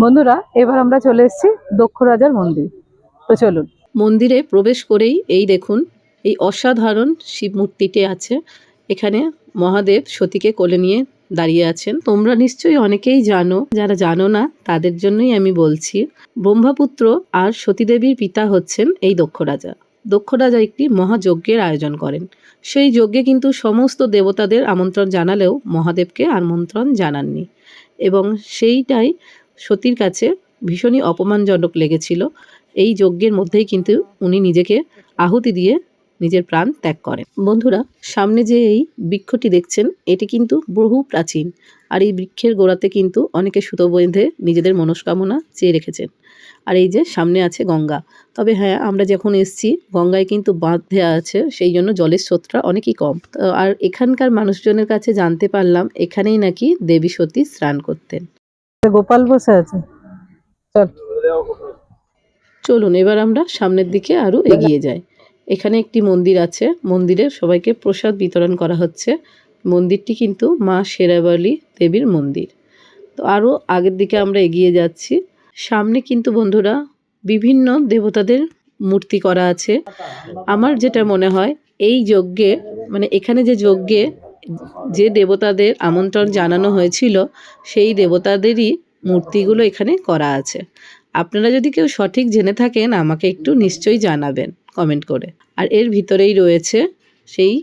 বন্ধুরা, এবার আমরা চলে এসেছি দক্ষ রাজার মন্দির। তো চলুন। মন্দিরে প্রবেশ করেই এই দেখুন, এই অসাধারণ শিব মূর্তিটি আছে। এখানে মহাদেব সতীকে কোলে নিয়ে দাঁড়িয়ে আছেন। তোমরা নিশ্চয়ই অনেকেই জানো, যারা জানো না, তাদের জন্যই আমি বলছি, ব্রহ্মাপুত্র আর সতীদেবীর পিতা হচ্ছেন এই দক্ষ রাজা। দক্ষ রাজা একটি মহাযজ্ঞের আয়োজন করেন। সেই যজ্ঞে কিন্তু সমস্ত দেবতাদের আমন্ত্রণ জানালেও মহাদেবকে আমন্ত্রণ জানাননি। এবং সেইটাই সতীর কাছে ভীষণই অপমানজনক লেগেছিল। এই যজ্ঞের মধ্যেই কিন্তু উনি নিজেকে আহুতি দিয়ে নিজের প্রাণ ত্যাগ করেন। বন্ধুরা, সামনে যে এই বৃক্ষটি দেখছেন, এটি কিন্তু বহু প্রাচীন আর এই বৃক্ষের গোড়াতে কিন্তু অনেকে সুতো বেঁধে নিজেদের মনস্কামনা চেয়ে রেখেছেন। আর এই যে সামনে আছে গঙ্গা। তবে হ্যাঁ আমরা যখন এসছি, গঙ্গায় কিন্তু বাঁধ দেওয়া আছে, সেই জন্য জলের স্রোতটা অনেকই কম। আর এখানকার মানুষজনের কাছে জানতে পারলাম, এখানেই নাকি দেবী সতী স্নান করতেন। গোপাল বসে আছে। চল। চলুন, এবার আমরা সামনের দিকে আরও এগিয়ে যাই। এখানে একটি মন্দির আছে। মন্দিরে সবাইকে প্রসাদ বিতরণ করা হচ্ছে। মন্দিরটি কিন্তু মা শেরাবালি দেবীর মন্দির। তো আরও আগের দিকে আমরা এগিয়ে যাচ্ছি। সামনে কিন্তু বন্ধুরা বিভিন্ন দেবতাদের মূর্তি করা আছে। আমার যেটা মনে হয়, এই যজ্ঞে মানে এখানে যে যজ্ঞে যে দেবতাদের আমন্ত্রণ জানানো হয়েছিল, সেই দেবতাদেরই মূর্তিগুলো এখানে করা আছে। আপনারা যদি কেউ সঠিক জেনে থাকেন, আমাকে একটু নিশ্চয়ই জানাবেন কমেন্ট করে। আর এর ভিতরেই রয়েছে সেই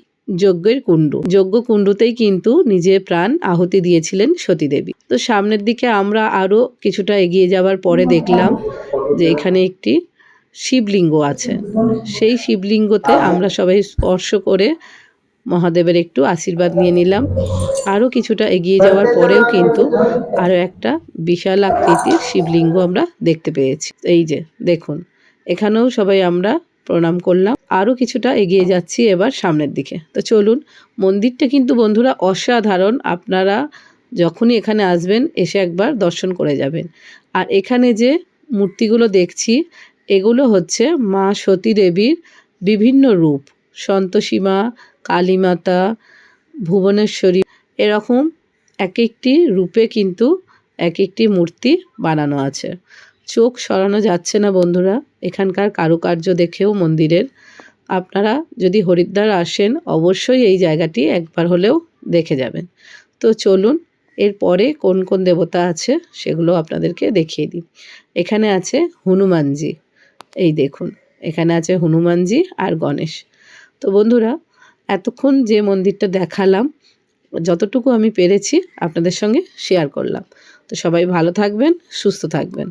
যজ্ঞের কুণ্ডু। যজ্ঞ কুণ্ডুতেই কিন্তু নিজের প্রাণ আহুতি দিয়েছিলেন সতীদেবী। তো সামনের দিকে আমরা আরও কিছুটা এগিয়ে যাওয়ার পরে দেখলাম যে এখানে একটি শিবলিঙ্গ আছে। সেই শিবলিঙ্গতে আমরা সবাই স্পর্শ করে মহাদেবের একটু আশীর্বাদ নিয়ে নিলাম। আরও কিছুটা এগিয়ে যাওয়ার পরেও কিন্তু আরও একটা বিশাল আকৃতির শিবলিঙ্গ আমরা দেখতে পেয়েছি। এই যে, দেখুন, এখানেও সবাই আমরা প্রণাম করলাম। আরও কিছুটা এগিয়ে যাচ্ছি এবার সামনের দিকে। তো চলুন, মন্দিরটা কিন্তু বন্ধুরা অসাধারণ। আপনারা যখনই এখানে আসবেন, এসে একবার দর্শন করে যাবেন। আর এখানে যে মূর্তিগুলো দেখছি, এগুলো হচ্ছে মা সতী দেবীর বিভিন্ন রূপ। সন্তোষীমা কালীমাতা, ভুবনেশ্বরী, এরকম এক একটি রূপে কিন্তু এক একটি মূর্তি বানানো আছে। চোখ সরানো যাচ্ছে না বন্ধুরা, এখানকার কারুকার্য দেখেও মন্দিরের। আপনারা যদি হরিদ্বার আসেন, অবশ্যই এই জায়গাটি একবার হলেও দেখে যাবেন। তো চলুন এরপরে কোন কোন দেবতা আছে সেগুলো আপনাদেরকে দেখিয়ে দিই। এখানে আছে হনুমানজি, এই দেখুন, এখানে আছে হনুমানজি আর গণেশ। তো বন্ধুরা এতক্ষণ যে মন্দিরটা দেখালাম, যতটুকু আমি পেরেছি আপনাদের সঙ্গে শেয়ার করলাম। তো সবাই ভালো থাকবেন, সুস্থ থাকবেন।